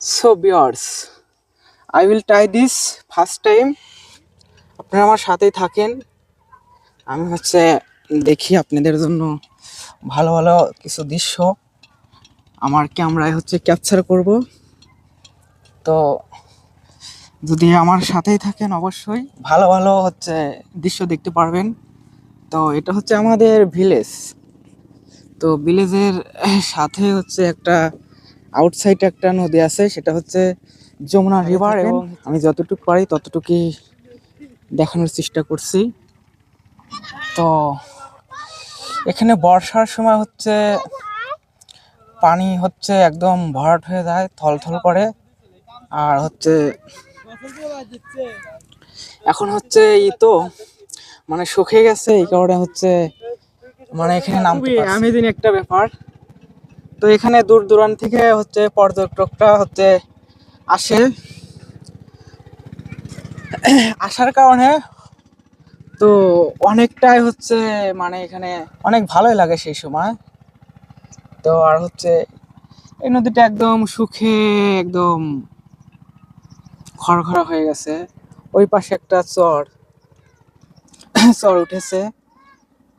So viewers I will try this first time আপনারা আমার সাথেই থাকেন। আমি হচ্ছে দেখি আপনাদের জন্য ভালো ভালো কিছু দৃশ্য। আমার ক্যামেরায় হচ্ছে ক্যাপচার করব। তো যদি আমার সাথেই থাকেন অবশ্যই ভালো ভালো হচ্ছে দৃশ্য দেখতে পারবেন। তো এটা হচ্ছে আমাদের ভিলেজ তো ভিলেজের সাথে হচ্ছে একটা আউটসাইড একটা নদী আছে সেটা হচ্ছে যমুনা রিভার এবং আমি যতটুকু পারি ততটুকুই দেখানোর চেষ্টা করছি। তো এখানে বর্ষার সময় হচ্ছে পানি হচ্ছে একদম ভরাট হয়ে যায় থলথল করে। আর হচ্ছে এখন হচ্ছে ই তো মানে শুকিয়ে গেছে এই কারণে হচ্ছে মানে এখানে নামতে আমি দিন একটা ব্যাপার। তো এখানে দূর দূরান্ত থেকে হচ্ছে পর্যটকরা হচ্ছে আসে। আসার কারণে তো অনেকটাই হচ্ছে মানে এখানে অনেক ভালোই লাগে সেই সময়। তো আর হচ্ছে এই নদীটা একদম সুখে একদম খড়খড়া হয়ে গেছে। ওই পাশে একটা চর চর উঠেছে।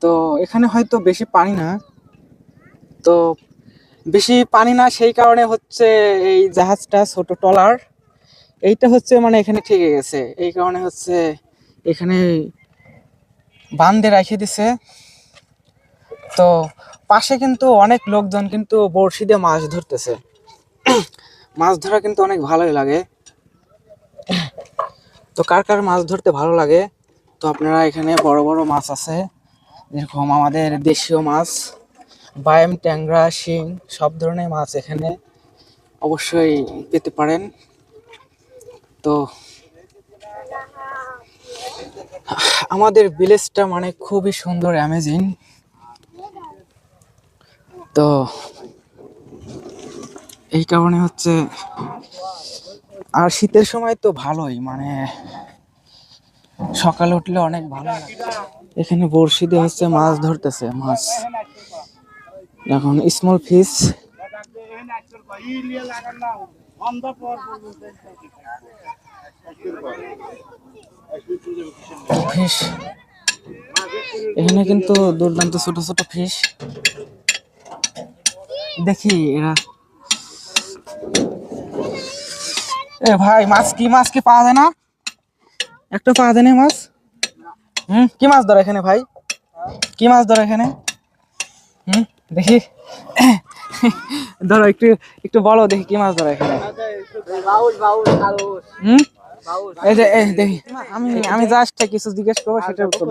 তো এখানে হয়তো বেশি পানি না। তো বেশি পানি না, সেই কারণে হচ্ছে এই জাহাজটা ছোট টলার এইটা হচ্ছে মানে এখানে ঠেকে গেছে। এই কারণে হচ্ছে এখানে বান্ধে রেখে দিছে। তো পাশে কিন্তু অনেক লোকজন কিন্তু বড়শি দিয়ে মাছ ধরতেছে। মাছ ধরা কিন্তু অনেক ভালোই লাগে। তো কার কার মাছ ধরতে ভালো লাগে? তো আপনারা এখানে বড় বড় মাছ আছে। যেরকম আমাদের দেশীয় মাছ। বায়াম, ট্যাংরা, শিং, সব ধরনের মাছ এখানে অবশ্যই পেতে পারেন। তো আমাদের ভিলেজটা মানে খুবই সুন্দর, অ্যামেজিং। তো এই কারণে হচ্ছে আর শীতের সময় তো ভালোই মানে সকালে উঠলে অনেক ভালো এখানে বড়শি দিয়ে হচ্ছে মাছ ধরতেছে, মাছ। এখন স্মল ফিশ ফিশ এখানে কিন্তু দুর্দান্ত ছোট ছোট ফিশ দেখি এরা। এ ভাই, মাছ কি মাছ কি পাওয়া যায় না? একটা পাওয়া যায় না মাছ? হুম, কি মাছ ধরে এখানে ভাই? কি মাছ ধরে এখানে? হুম? দেখি। ধরো একটু একটু বলো দেখি কি মাছ ধরে এখানে। হুম? এই যে এই দেখি। আমি আমি জাস্ট কিছু জিজ্ঞেস করব উত্তর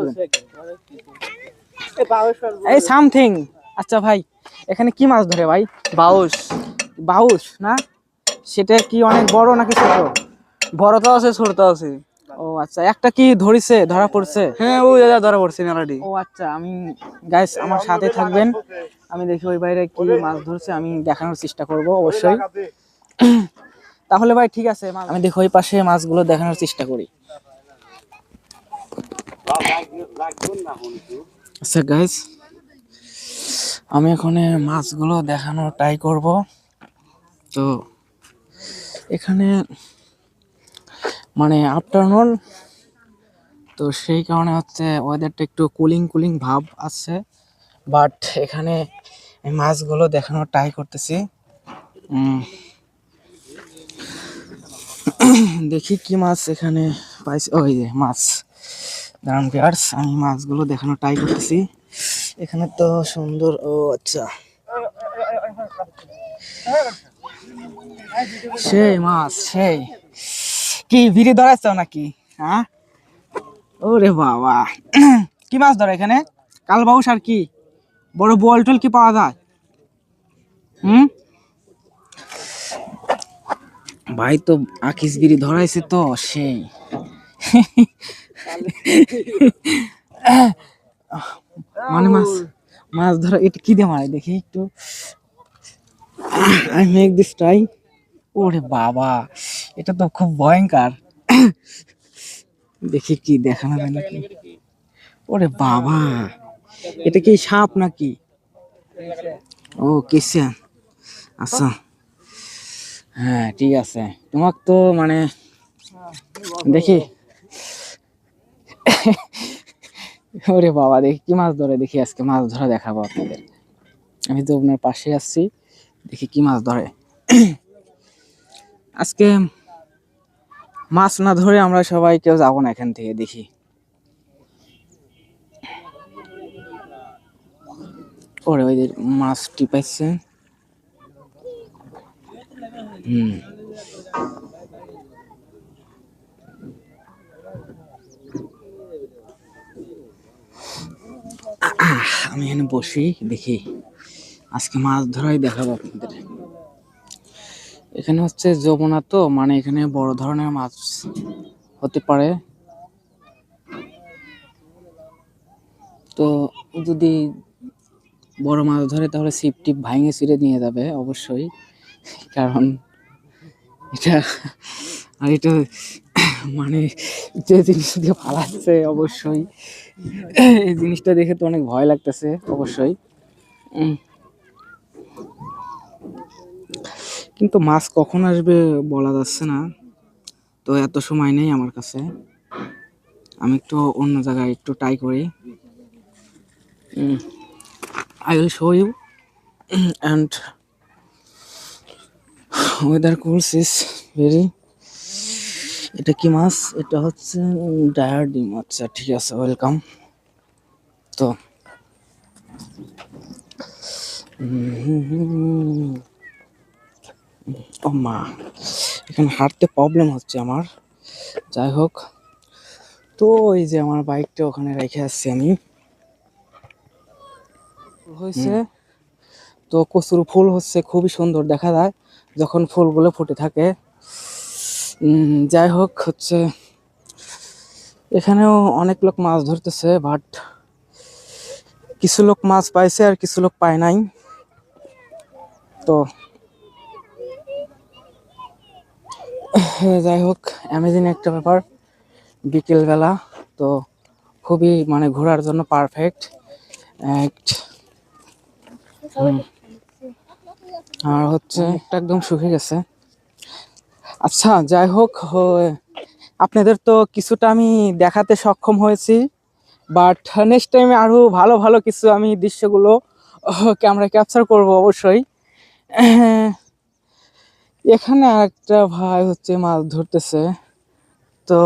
এই সামথিং আচ্ছা ভাই এখানে কি মাছ ধরে ভাই? বাউস বাউস না? সেটা কি অনেক বড় নাকি ছোট? বড় তো আছে ছোট তো আছে। ও আচ্ছা একটা কি ধরিছে ধরা পড়ছে? হ্যাঁ ওই দাদা ধরা পড়ছে মেলাটি ও আচ্ছা আমি গাইস আমার সাথে থাকবেন। আমি দেখি ওই বাইরে কি মাছ ধরছে আমি দেখানোর চেষ্টা করব অবশ্যই। তাহলে ভাই ঠিক আছে আমি দেখি ওই পাশে মাছগুলো দেখানোর চেষ্টা করি। আচ্ছা গাইস আমি এখানে মাছগুলো দেখানোর ট্রাই করব। তো এখানে মানে আফটারনুন তো সেই কারণে হচ্ছে ওয়েদারটা একটু কুলিং কুলিং ভাব আছে। বাট এখানে মাছগুলো দেখানোর ট্রাই করতেছি। দেখি কি মাছ এখানে পাইছি। ওই যে মাছ। দাঁড়ান পিয়ার্স আমি মাছগুলো দেখানোর ট্রাই করতেছি। এখানে তো সুন্দর, ও আচ্ছা। সেই মাছ, সেই। কি ভিড়ি ধরাচ্ছ নাকি? হ্যাঁ ওরে বাবা। কি মাছ ধরে এখানে? কালবাউস আর কি? বড় বল টল কি পাওয়া যায়? হুম? ভাই তো আকিস বিড়ি ধরাইছে তো, সেই। মানে মাছ মাছ ধরা, এটা কি দিয়ে মারে দেখি একটু। আই মেক দিস ট্রাই ওরে বাবা। এটা তো খুব ভয়ঙ্কর। দেখি কি দেখানো যায় নাকি? ওরে বাবা, এটা কি সাপ নাকি? ও কিসে আচ্ছা। হ্যাঁ ঠিক আছে। তোমাক তো মানে দেখি। ওরে বাবা, দেখি কি মাছ ধরে, দেখি আজকে মাছ ধরা দেখাবো আপনাদের। আমি তো আপনার পাশে আসছি দেখি কি মাছ ধরে। আজকে মাছ না ধরে আমরা সবাই কেউ যাব না এখান থেকে, দেখি। ওরে যে মাছ টিপাইছে। হুম। আমি এখানে বসি, দেখি। আজকে মাছ ধরাই দেখাবো আপনাদের। এখানে হচ্ছে যমুনা তো মানে এখানে বড় ধরনের মাছ হতে পারে। তো যদি বড় মাছ ধরে তাহলে সিপ টিপ ভাঙে ছিঁড়ে নিয়ে যাবে অবশ্যই, কারণ এটা, আর এটা মানে যে জিনিস দিয়ে ফালাচ্ছে অবশ্যই। এই জিনিসটা দেখে তো অনেক ভয় লাগতেছে অবশ্যই। কিন্তু মাছ কখন আসবে বলা যাচ্ছে না। তো এত সময় নেই আমার কাছে। আমি একটু অন্য জায়গায় একটু ট্রাই করি। I will show you and weather course is very এটা কি মাছ? এটা হচ্ছে ডায়ার ডিম আচ্ছা ঠিক আছে ওয়েলকাম তো উম, ও মা এখানে হাঁটতে প্রবলেম হচ্ছে আমার। যাই হোক তো এই যে আমার বাইকটা ওখানে রেখে আসছি আমি। হয়েছে? তো কচুর ফুল হচ্ছে খুবই সুন্দর দেখা যায় যখন ফুলগুলো ফুটে থাকে। যাই হোক হচ্ছে এখানেও অনেক লোক মাছ ধরতেছে বাট কিছু লোক মাছ পাইছে আর কিছু লোক পায় নাই। তো যাই হোক অ্যামেজিং একটা ব্যাপার। বিকেলবেলা, তো খুবই মানে ঘোরার জন্য পারফেক্ট আর হচ্ছে একটা একদম শুকে গেছে। আচ্ছা যাই হোক আপনাদের তো কিছুটা আমি দেখাতে সক্ষম হয়েছি বাট নেক্সট টাইমে আরও ভালো ভালো কিছু আমি দৃশ্যগুলো ক্যামেরা ক্যাপচার করব অবশ্যই। এখানে একটা ভাই হচ্ছে মাছ ধরতেছে। তো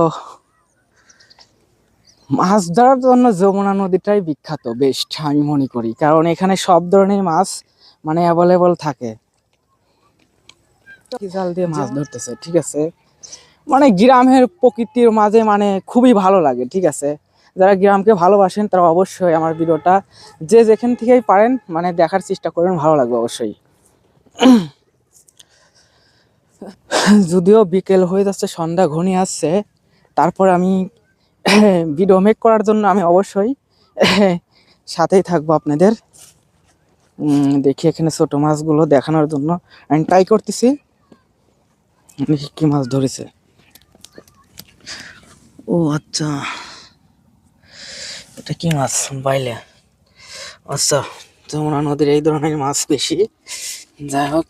মাছ ধরার জন্য যমুনা নদীটাই বিখ্যাত বেস্ট আমি মনে করি। কারণ এখানে সব ধরনের মাছ মানে অ্যাভেলেবল থাকে। জাল দিয়ে মাছ ধরতেছে, ঠিক আছে? মানে গ্রামের প্রকৃতির মাঝে মানে খুবই ভালো লাগে, ঠিক আছে? যারা গ্রামকে ভালোবাসেন তারা অবশ্যই আমার ভিডিওটা যে যেখান থেকেই পারেন মানে দেখার চেষ্টা করেন, ভালো লাগবে অবশ্যই। যদিও বিকেল হয়ে যাচ্ছে, সন্ধ্যা ঘনিয়ে আসছে, তারপর আমি ভিডিও মেক করার জন্য আমি অবশ্যই সাথেই থাকব আপনাদের। দেখি এখানে ছোট মাছগুলো দেখানোর জন্য। আমি ট্রাই করতেছি। দেখি কি মাছ ধরেছে? ও আচ্ছা। এটা কি মাছ? বাইলে। আচ্ছা যমুনা নদীর এই ধরনের মাছ বেশি। যাই হোক।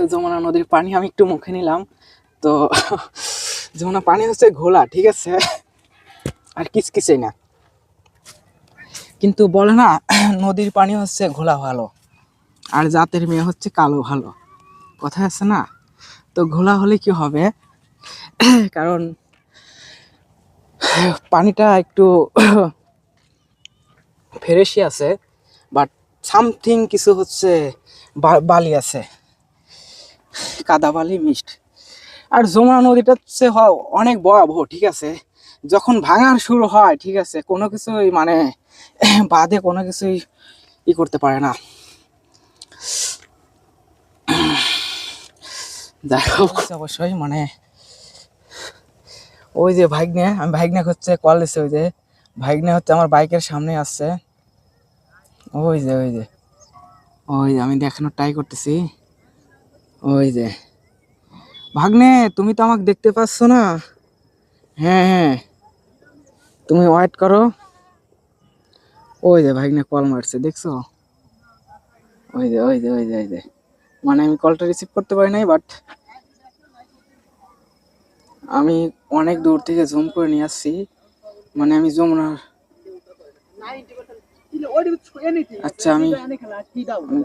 তো যমুনা নদীর পানি আমি একটু মুখে নিলাম। তো যমুনা পানি হচ্ছে ঘোলা, ঠিক আছে? আর কিচকিচেই না। কিন্তু বলে না, নদীর পানি হচ্ছে ঘোলা ভালো, আর জাতের মেয়ে হচ্ছে কালো ভালো। কথা আছে না? তো ঘোলা হলে কি হবে? কারণ পানিটা একটু ফ্রেশই আছে বাট সামথিং কিছু হচ্ছে বালি আছে। কাদা বালি মিষ্ট। আর যমুনা নদীটা হচ্ছে অনেক ভয়াবহ, ঠিক আছে? যখন ভাঙার শুরু হয়, ঠিক আছে, কোনো কিছুই মানে বাদে কোনো কিছুই ই করতে পারে না। অবশ্যই মানে ওই যে ভাগ্নে, আমি ভাগ্নে হচ্ছে কল দিচ্ছে ওই যে ভাগ্নে হচ্ছে আমার বাইকের সামনে আসছে। ওই যে ওই যে ওই যে, আমি দেখানোর ট্রাই করতেছি। ওই যে ভাগ্নে তুমি তো আমাকে দেখতে পাচ্ছ না হ্যাঁ হ্যাঁ তুমি ওয়েট করো ওই যে ভাগ্নে কল মারছে দেখছ ওই যে ওই যে ওই যে ওই যে মানে আমি কলটা রিসিভ করতে পারি নাই বাট আমি অনেক দূর থেকে জুম করে নিয়ে আসছি মানে আমি যমুনার আচ্ছা আমি আমি